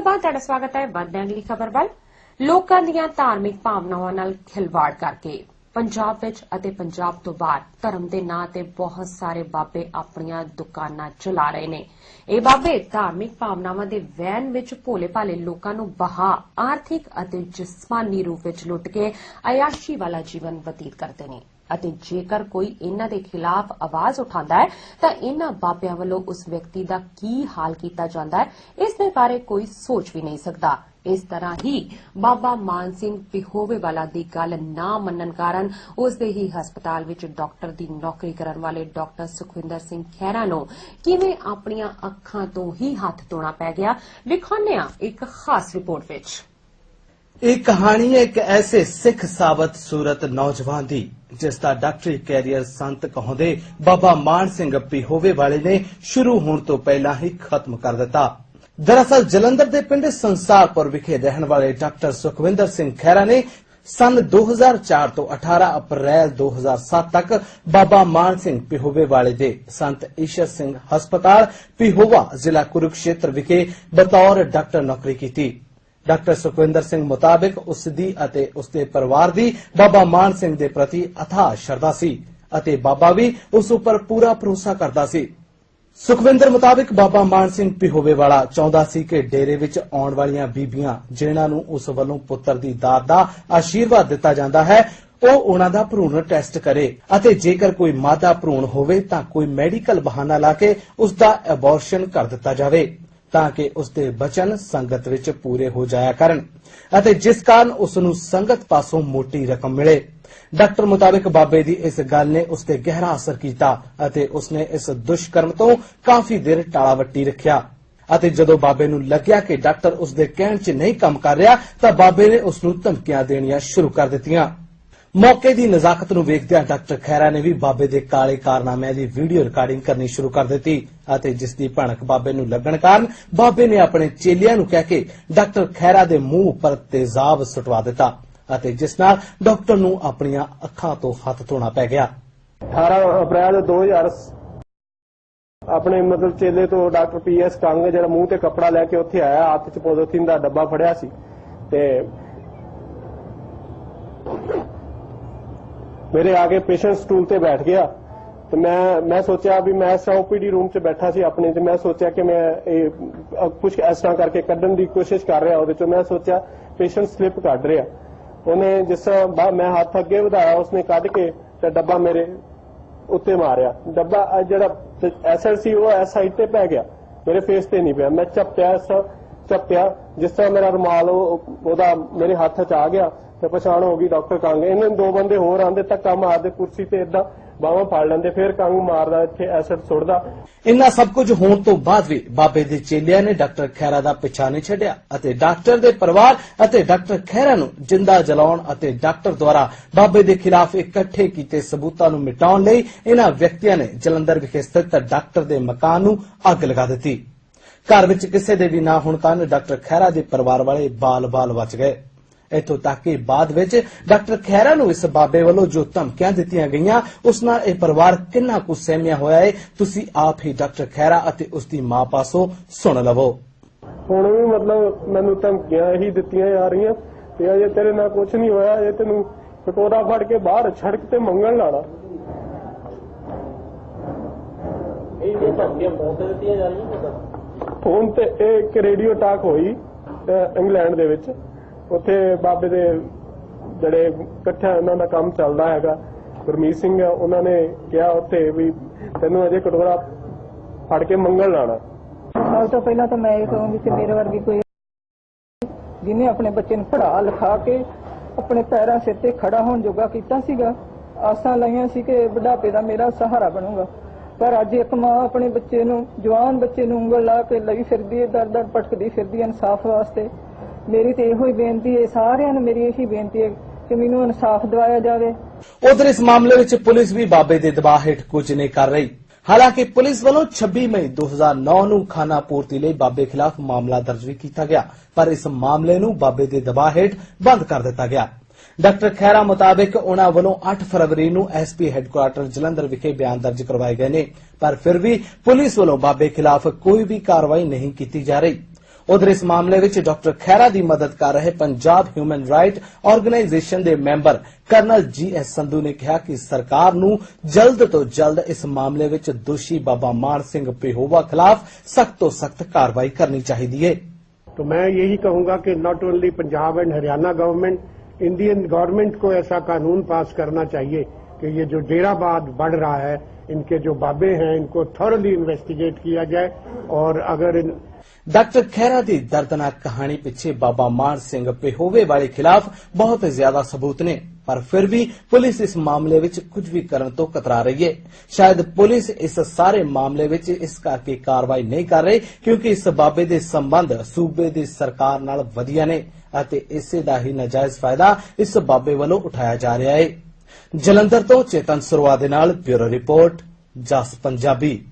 ਬਾਅਦ ਤੁਹਾਡਾ ਸਵਾਗਤ ਹੈ ਵੱਧਦੇ ਅਗਲੀ ਖਬਰ ਵੱਲ। ਲੋਕਾਂ ਦੀਆਂ ਧਾਰਮਿਕ ਭਾਵਨਾਵਾਂ ਨਾਲ ਖਿਲਵਾੜ ਕਰਕੇ ਪੰਜਾਬ ਵਿੱਚ ਅਤੇ ਪੰਜਾਬ ਤੋਂ ਬਾਹਰ ਧਰਮ ਦੇ ਨਾਂ ਤੇ ਬਹੁਤ ਸਾਰੇ ਬਾਬੇ ਆਪਣੀਆਂ ਦੁਕਾਨਾਂ ਚਲਾ ਰਹੇ ਨੇ। ਇਹ ਬਾਬੇ ਧਾਰਮਿਕ ਭਾਵਨਾਵਾਂ ਦੇ ਵਹਿਣ ਵਿੱਚ ਭੋਲੇ ਭਾਲੇ ਲੋਕਾਂ ਨੂੰ ਬਹਾ, ਆਰਥਿਕ ਅਤੇ ਜਿਸਮਾਨੀ ਰੂਪ ਵਿੱਚ ਲੁੱਟ ਕੇ ਅਯਾਸ਼ੀ ਵਾਲਾ ਜੀਵਨ ਬਤੀਤ ਕਰਦੇ ਨੇ। ਅਤੇ ਜੇਕਰ ਕੋਈ ਇਹਨਾਂ ਦੇ ਖਿਲਾਫ ਆਵਾਜ਼ ਉਠਾਉਂਦਾ ਹੈ, ਤਾਂ ਇਹਨਾਂ ਬਾਬਿਆਂ ਵੱਲੋਂ ਉਸ ਵਿਅਕਤੀ ਦਾ ਕੀ ਹਾਲ ਕੀਤਾ ਜਾਂਦਾ ਹੈ, ਇਸ ਦੇ ਬਾਰੇ ਕੋਈ ਸੋਚ ਵੀ ਨਹੀਂ ਸਕਦਾ। ਇਸ ਤਰ੍ਹਾਂ ਹੀ ਬਾਬਾ ਮਾਨ ਸਿੰਘ ਪਿਹੋਵੇ ਵਾਲਾ ਦੀ ਗੱਲ ਨਾ ਮੰਨਣ ਕਾਰਨ ਉਸ ਦੇ ਹੀ ਹਸਪਤਾਲ ਵਿੱਚ ਡਾਕਟਰ ਦੀ ਨੌਕਰੀ ਕਰਨ ਵਾਲੇ ਡਾਕਟਰ ਸੁਖਵਿੰਦਰ ਸਿੰਘ ਖਹਿਰਾ ਨੂੰ ਕਿਵੇਂ ਆਪਣੀਆਂ ਅੱਖਾਂ ਤੋਂ ਹੀ ਹੱਥ ਧੋਣਾ ਪੈ ਗਿਆ, ਵਿਖਾਉਂਦੇ ਹਾਂ ਇੱਕ ਖਾਸ ਰਿਪੋਰਟ ਵਿੱਚ। ਇਹ ਕਹਾਣੀ ਹੈ ਇੱਕ ਐਸੇ ਸਿੱਖ ਸਾਬਤ ਸੂਰਤ ਨੌਜਵਾਨ ਦੀ, ਜਿਸ ਦਾ ਡਾਕਟਰੀ ਕੈਰੀਅਰ ਸੰਤ ਕਹਾਉਂਦੇ ਬਾਬਾ ਮਾਨ ਸਿੰਘ ਪਿਹੋਵੇ ਵਾਲੇ ਨੇ ਸ਼ੁਰੂ ਹੋਣ ਤੋਂ ਪਹਿਲਾਂ ਹੀ ਖਤਮ ਕਰ ਦਿੱਤਾ। ਦਰਅਸਲ ਜਲੰਧਰ ਦੇ ਪਿੰਡ ਸੰਸਾਰਪੁਰ ਵਿਖੇ ਰਹਿਣ ਵਾਲੇ ਡਾਕਟਰ ਸੁਖਵਿੰਦਰ ਸਿੰਘ ਖਹਿਰਾ ਨੇ ਸਨ 2004 ਤੋਂ 18 ਅਪ੍ਰੈਲ 2007 ਤੱਕ ਬਾਬਾ ਮਾਨ ਸਿੰਘ ਪਿਹੋਵੇ ਵਾਲੇ ਦੇ ਸੰਤ ਈਸ਼ਰ ਸਿੰਘ ਹਸਪਤਾਲ ਪਿਹੋਵਾ ਜ਼ਿਲ੍ਹਾ ਕੁਰੂਕਸ਼ੇਤਰ ਵਿਖੇ ਬਤੌਰ ਡਾਕਟਰ ਨੌਕਰੀ ਕੀਤੀ। ਡਾਕਟਰ ਸੁਖਵਿੰਦਰ ਸਿੰਘ ਮੁਤਾਬਕ ਉਸ ਦੀ ਅਤੇ ਉਸ ਦੇ ਪਰਿਵਾਰ ਦੀ ਬਾਬਾ ਮਾਨ ਸਿੰਘ ਦੇ ਪ੍ਰਤੀ ਅਥਾਹ ਸ਼ਰਧਾ ਸੀ ਅਤੇ ਬਾਬਾ ਵੀ ਉਸ ਉੱਪਰ ਪੂਰਾ ਭਰੋਸਾ ਕਰਦਾ ਸੀ। ਸੁਖਵਿੰਦਰ ਮੁਤਾਬਕ ਬਾਬਾ ਮਾਨ ਸਿੰਘ ਪਿਹੋਵੇ ਵਾਲਾ ਚਾਹੁੰਦਾ ਸੀ ਕਿ ਡੇਰੇ ਵਿੱਚ ਆਉਣ ਵਾਲੀਆਂ ਬੀਬੀਆਂ ਜਿਨ੍ਹਾਂ ਨੂੰ ਉਸ ਵੱਲੋਂ ਪੁੱਤਰ ਦੀ ਦਾਤ ਦਾ ਆਸ਼ੀਰਵਾਦ ਦਿੱਤਾ ਜਾਂਦਾ ਹੈ, ਉਹ ਉਹਨਾਂ ਦਾ ਭਰੂਣ ਟੈਸਟ ਕਰੇ ਅਤੇ ਜੇਕਰ ਕੋਈ ਮਾਦਾ ਭਰੂਣ ਹੋਵੇ ਤਾਂ ਕੋਈ ਮੈਡੀਕਲ ਬਹਾਨਾ ਲਾ ਕੇ ਉਸ ਦਾ ਐਬੋਰਸ਼ਨ ਕਰ ਦਿੱਤਾ ਜਾਵੇ। ਤਾਂ ਕਿ ਉਸ ਦੇ ਬਚਨ ਸੰਗਤ ਵਿੱਚ ਪੂਰੇ ਹੋ ਜਾਇਆ ਕਰਨ ਅਤੇ ਜਿਸ ਕਾਰਨ ਉਸ ਨੂੰ ਸੰਗਤ ਪਾਸੋਂ ਮੋਟੀ ਰਕਮ ਮਿਲੇ। ਡਾਕਟਰ ਮੁਤਾਬਕ ਬਾਬੇ ਦੀ ਇਸ ਗੱਲ ਨੇ ਉਸ ਤੇ ਗਹਿਰਾ ਅਸਰ ਕੀਤਾ ਅਤੇ ਉਸ ਨੇ ਇਸ ਦੁਸ਼ਕਰਮ ਤੋਂ ਕਾਫੀ ਦੇਰ ਟਾਲਾਵੱਟੀ ਰੱਖਿਆ। ਅਤੇ ਜਦੋਂ ਬਾਬੇ ਨੂੰ ਲੱਗਿਆ ਕਿ ਡਾਕਟਰ ਉਸ ਦੇ ਕਹਿਣ 'ਚ ਨਹੀਂ ਕੰਮ ਕਰ ਰਿਹਾ, ਤਾਂ ਬਾਬੇ ਨੇ ਉਸ ਨੂੰ ਧਮਕੀਆਂ ਦੇਣੀਆਂ ਸ਼ੁਰੂ ਕਰ ਦਿੱਤੀਆਂ। ਮੌਕੇ ਦੀ ਨਜ਼ਾਕਤ ਨੂੰ ਵੇਖਦਿਆਂ ਡਾਕਟਰ ਖੈਰਾ ਨੇ ਵੀ ਬਾਬੇ ਦੇ ਕਾਲੇ ਕਾਰਨਾਮਿਆਂ ਦੀ ਵੀਡੀਓ ਰਿਕਾਰਡਿੰਗ ਕਰਨੀ ਸ਼ੁਰੂ ਕਰ ਦਿੱਤੀ ਅਤੇ ਜਿਸ ਦੀ ਭਣਕ ਬਾਬੇ ਨੂੰ ਲੱਗਣ ਕਾਰਨ ਬਾਬੇ ਨੇ ਆਪਣੇ ਚੇਲਿਆਂ ਨੂੰ ਕਹਿ ਕੇ ਡਾਕਟਰ ਖੈਰਾ ਦੇ ਮੂੰਹ ਉੱਪਰ ਤੇਜ਼ਾਬ ਸੁਟਵਾ ਦਿੱਤਾ ਅਤੇ ਜਿਸ ਨਾਲ ਡਾਕਟਰ ਨੂੰ ਆਪਣੀਆਂ ਅੱਖਾਂ ਤੋਂ ਹੱਥ ਧੋਣਾ ਪੈ ਗਿਆ। 18 ਅਪ੍ਰੈਲ 2000 ਆਪਣੇ ਮਤਲਬ ਚੇਲੇ ਤੋਂ ਡਾਕਟਰ ਪੀਐਸ ਕੰਗ ਜਿਹੜਾ ਮੂੰਹ ਤੇ ਕੱਪੜਾ ਲੈ ਕੇ ਉੱਥੇ ਆਇਆ, ਹੱਥ 'ਚ ਪੋਲੀਥੀਨ ਦਾ ਡੱਬਾ ਫੜਿਆ ਸੀ ਤੇ ਮੇਰੇ ਆਗੇ ਪੇਸ਼ੈਂਟ ਸਟੂਲ ਤੇ ਬੈਠ ਗਿਆ ਤੇ ਮੈਂ ਮੈਂ ਸੋਚਿਆ ਵੀ ਮੈਂ ਇਸ ਓਪੀਡੀ ਰੂਮ 'ਚ ਬੈਠਾ ਸੀ ਆਪਣੇ ਤੇ ਮੈਂ ਸੋਚਿਆ ਕਿ ਮੈਂ ਇਹ ਕੁਝ ਇਸ ਤਰ੍ਹਾਂ ਕਰਕੇ ਕੱਢਣ ਦੀ ਕੋਸ਼ਿਸ਼ ਕਰ ਰਿਹਾ ਉਹਦੇ 'ਚੋਂ। ਮੈਂ ਸੋਚਿਆ ਪੇਸ਼ੈਂਟ ਸਲਿੱਪ ਕੱਢ ਰਿਹਾ। ਉਹਨੇ ਜਿਸ ਤਰ੍ਹਾਂ ਮੈਂ ਹੱਥ ਅੱਗੇ ਵਧਾਇਆ, ਉਸਨੇ ਕੱਢ ਕੇ ਤੇ ਡੱਬਾ ਮੇਰੇ ਉੱਤੇ ਮਾਰਿਆ। ਡੱਬਾ ਜਿਹੜਾ ਐਸਿਡ ਸੀ ਉਹ ਐਸ ਸਾਈਡ ਤੇ ਪੈ ਗਿਆ। ਮੇਰੇ ਫੇਸ ਤੇ ਨਹੀਂ ਪਿਆ। ਮੈਂ ਝਪਟਿਆ, ਇਸ ਤਰ੍ਹਾਂ ਝਪਟਿਆ, ਜਿਸ ਤਰ੍ਹਾਂ ਮੇਰਾ ਰੁਮਾਲ ਉਹਦਾ ਮੇਰੇ ਹੱਥ 'ਚ ਆ ਗਿਆ। ਤੇ ਪਛਾਣ ਹੋ ਗਈ ਡਾਕਟਰ ਕੰਗ। ਇਹਨਾਂ ਦੋ ਬੰਦੇ ਹੋਰ ਆਂਦੇ ਧੱਕਾ ਮਾਰਦੇ ਕੁਰਸੀ ਤੇ ਇਦਾਂ ਬਾਹਾਂ ਫੜ ਲੈਂਦੇ, ਫਿਰ ਕੰਗ ਮਾਰਦਾ ਇੱਥੇ ਐਸਿਡ ਸੁੱਟਦਾ। ਇੰਨਾ ਸਭ ਕੁਝ ਹੋਣ ਤੋਂ ਬਾਅਦ ਵੀ ਬਾਬੇ ਦੇ ਚੇਲਿਆਂ ਨੇ ਡਾਕਟਰ ਖੈਰਾ ਦਾ ਪਿੱਛਾ ਨਹੀਂ ਛੱਡਿਆ ਅਤੇ ਡਾਕਟਰ ਦੇ ਪਰਿਵਾਰ ਅਤੇ ਡਾਕਟਰ ਖੈਰਾ ਨੂੰ ਜਿੰਦਾ ਜਲਾਉਣ ਅਤੇ ਡਾਕਟਰ ਦੁਆਰਾ ਬਾਬੇ ਦੇ ਖਿਲਾਫ ਇਕੱਠੇ ਕੀਤੇ ਸਬੂਤਾਂ ਨੂੰ ਮਿਟਾਉਣ ਲਈ ਇਹਨਾਂ ਵਿਅਕਤੀਆਂ ਨੇ ਜਲੰਧਰ ਵਿਖੇ ਸਥਿਤ ਡਾਕਟਰ ਦੇ ਮਕਾਨ ਨੂੰ ਅੱਗ ਲਗਾ ਦਿੱਤੀ। ਘਰ ਵਿੱਚ ਕਿਸੇ ਦੇ ਵੀ ਨਾ ਹੋਣ ਕਾਰਨ ਡਾਕਟਰ ਖੈਰਾ ਦੇ ਪਰਿਵਾਰ ਵਾਲੇ ਬਾਲ-ਬਾਲ ਬਚ ਗਏ। ਇਥੋਂ ਤੱਕ ਕਿ ਬਾਅਦ ਵਿੱਚ ਡਾਕਟਰ ਖੈਰਾ ਨੂੰ ਇਸ ਬਾਬੇ ਵੱਲੋਂ ਜੋ ਧਮਕੀਆਂ ਦਿੱਤੀਆਂ ਗਈਆਂ ਉਸ ਨਾਲ ਇਹ ਪਰਿਵਾਰ ਕਿੰਨਾ ਕੁ ਸਹਿਮਿਆ ਹੋਇਆ ਹੈ ਤੁਸੀਂ ਆਪ ਹੀ ਡਾਕਟਰ ਖੈਰਾ ਅਤੇ ਉਸ ਦੀ ਮਾਂ ਪਾਸੋਂ ਸੁਣ ਲਵੋ। ਹੁਣ ਵੀ ਮਤਲਬ ਮੈਨੂੰ ਧਮਕੀਆਂ ਇਹੀ ਦਿੱਤੀਆਂ ਜਾ ਰਹੀਆਂ ਤੇ ਅਜੇ ਤੇਰੇ ਨਾਲ ਕੁਝ ਨਹੀਂ ਹੋਇਆ ਅਜੇ ਤੈਨੂੰ ਕਟੋਰਾ ਫੜ ਕੇ ਬਾਹਰ ਸੜਕ ਤੇ ਮੰਗਣ ਲਾਣਾ। ਇਹ ਧਮਕੀਆਂ ਫੋਨ ਤੇ ਦਿੱਤੀਆਂ ਜਾ ਰਹੀਆਂ ਨੇ ਫੋਨ ਤੇ ਇਹ ਇੱਕ ਰੇਡੀਓ ਟਾਕ ਹੋਈ ਇੰਗਲੈਂਡ ਦੇ ਵਿੱਚ। ਉੱਥੇ ਬਾਬੇ ਦੇ ਜਿਹੜੇ ਇਕੱਠਾ ਉਹਨਾਂ ਦਾ ਕੰਮ ਚੱਲਦਾ ਹੈਗਾ ਗੁਰਮੀਤ ਸਿੰਘ ਆ, ਉਹਨਾਂ ਨੇ ਕਿਹਾ ਉੱਥੇ ਵੀ ਤੈਨੂੰ ਅਜੇ ਕਟੋਰਾ ਫੜ ਕੇ ਮੰਗਣ ਲਾਣਾ। ਸਭ ਤੋਂ ਪਹਿਲਾਂ ਤਾਂ ਮੈਂ ਇਹ ਕਹੂੰਗੀ ਕਿ ਮੇਰੇ ਵਰਗੀ ਕੋਈ ਜਿਹਨੇ ਆਪਣੇ ਬੱਚੇ ਨੂੰ ਪੜ੍ਹਾ ਲਿਖਾ ਕੇ ਆਪਣੇ ਪੈਰਾਂ ਸਿਰ ਤੇ ਖੜਾ ਹੋਣ ਜੋਗਾ ਕੀਤਾ ਸੀਗਾ ਆਸਾਂ ਲਾਈਆਂ ਸੀ ਕਿ ਬੁਢਾਪੇ ਦਾ ਮੇਰਾ ਸਹਾਰਾ ਬਣੂਗਾ। ਪਰ ਅੱਜ ਇੱਕ ਮਾਂ ਆਪਣੇ ਬੱਚੇ ਨੂੰ ਜਵਾਨ ਬੱਚੇ ਨੂੰ ਉਂਗਲ ਲਾ ਕੇ ਲਈ ਫਿਰਦੀ ਹੈ ਦਰ ਦਰ ਭਟਕਦੀ ਫਿਰਦੀ ਹੈ ਇਨਸਾਫ ਵਾਸਤੇ। ਮੇਰੀ ਤੇ ਇਹੋ ਹੀ ਬੇਨਤੀ ਹੈ, ਸਾਰਿਆਂ ਨੂੰ ਮੇਰੀ ਇਹੀ ਬੇਨਤੀ ਹੈ ਕਿ ਮੈਨੂੰ ਇਨਸਾਫ ਦਿਵਾਇਆ ਜਾਵੇ। ਉਧਰ ਇਸ ਮਾਮਲੇ ਵਿੱਚ ਪੁਲਿਸ ਵੀ ਬਾਬੇ ਦੇ ਦਬਾਅ ਹੇਠ ਕੁਝ ਨਹੀਂ ਕਰ ਰਹੀ। ਹਾਲਾਂਕਿ ਪੁਲਿਸ ਵੱਲੋਂ 26 ਮਈ 2009 ਨੂੰ ਖਾਨਾ ਪੂਰਤੀ ਲਈ ਬਾਬੇ ਖਿਲਾਫ ਮਾਮਲਾ ਦਰਜ ਵੀ ਕੀਤਾ ਗਿਆ, ਪਰ ਇਸ ਮਾਮਲੇ ਨੂੰ ਬਾਬੇ ਦੇ ਦਬਾਅ ਹੇਠ ਬੰਦ ਕਰ ਦਿੱਤਾ ਗਿਆ। ਡਾਕਟਰ ਖੈਰਾ ਮੁਤਾਬਕ ਉਹਨਾਂ ਵੱਲੋਂ 8 ਫਰਵਰੀ ਨੂੰ ਐਸਪੀ ਹੈੱਡਕੁਆਰਟਰ ਜਲੰਧਰ ਵਿਖੇ ਬਿਆਨ ਦਰਜ ਕਰਵਾਏ ਗਏ ਨੇ, ਪਰ ਫਿਰ ਵੀ ਪੁਲਿਸ ਵੱਲੋਂ ਬਾਬੇ ਖਿਲਾਫ ਕੋਈ ਵੀ ਕਾਰਵਾਈ ਨਹੀਂ ਕੀਤੀ ਜਾ ਰਹੀ। ਉਧਰ ਇਸ ਮਾਮਲੇ ਵਿੱਚ ਡਾਕਟਰ ਖੈਰਾ ਦੀ ਮਦਦ ਕਰ ਰਹੇ ਪੰਜਾਬ ਹਿਊਮਨ ਰਾਈਟ ਆਰਗੇਨਾਈਜੇਸ਼ਨ ਦੇ member colonel G S Sandhu ਨੇ ਕਿਹਾ ਕਿ ਸਰਕਾਰ ਨੂੰ ਜਲਦ ਤੋਂ ਜਲਦ ਇਸ ਮਾਮਲੇ ਵਿੱਚ ਦੋਸ਼ੀ ਬਾਬਾ ਮਾਨ ਸਿੰਘ ਪੇਹੋਵਾ ਖਿਲਾਫ ਸਖਤ ਤੋਂ ਸਖਤ ਕਾਰਵਾਈ ਕਰਨੀ ਚਾਹੀਦੀ ਹੈ तो मैं यही कहूंगा कि not only Punjab and Haryana government Indian government को ऐसा कानून पास करना चाहिए कि ये जो डेराबाद बढ़ रहा है इनके जो बाबे हैं इनको थॉरली इन्वेस्टिगेट किया जाए और अगर इन ਡਾਕਟਰ ਖਹਿਰਾ ਦੀ ਦਰਦਨਾਕ ਕਹਾਣੀ ਪਿੱਛੇ ਬਾਬਾ ਮਾਨ ਸਿੰਘ ਪੇਹੋਵੇ ਵਾਲੇ ਖਿਲਾਫ ਬਹੁਤ ਜ਼ਿਆਦਾ ਸਬੂਤ ਨੇ। ਪਰ ਫਿਰ ਵੀ ਪੁਲਿਸ ਇਸ ਮਾਮਲੇ ਵਿੱਚ ਕੁਝ ਵੀ ਕਰਨ ਤੋਂ ਕਤਰਾ ਰਹੀ ਹੈ। ਸ਼ਾਇਦ ਪੁਲਿਸ ਇਸ ਸਾਰੇ ਮਾਮਲੇ ਵਿੱਚ ਇਸ ਕਰਕੇ ਕਾਰਵਾਈ ਨਹੀਂ ਕਰ ਰਹੀ ਕਿਉਂਕਿ ਇਸ ਬਾਬੇ ਦੇ ਸੰਬੰਧ ਸੂਬੇ ਦੀ ਸਰਕਾਰ ਨਾਲ ਵਧੀਆ ਨੇ ਅਤੇ ਇਸੇ ਦਾ ਹੀ ਨਜਾਇਜ਼ ਫਾਇਦਾ ਇਸ ਬਾਬੇ ਵੱਲੋਂ ਉਠਾਇਆ ਜਾ ਰਿਹਾ ਹੈ। ਜਲੰਧਰ ਤੋਂ ਚੇਤਨ ਸਰਵਾ ਦੇ ਨਾਲ ਬਿਊਰੋ ਰਿਪੋਰਟ, ਜਸ ਪੰਜਾਬੀ।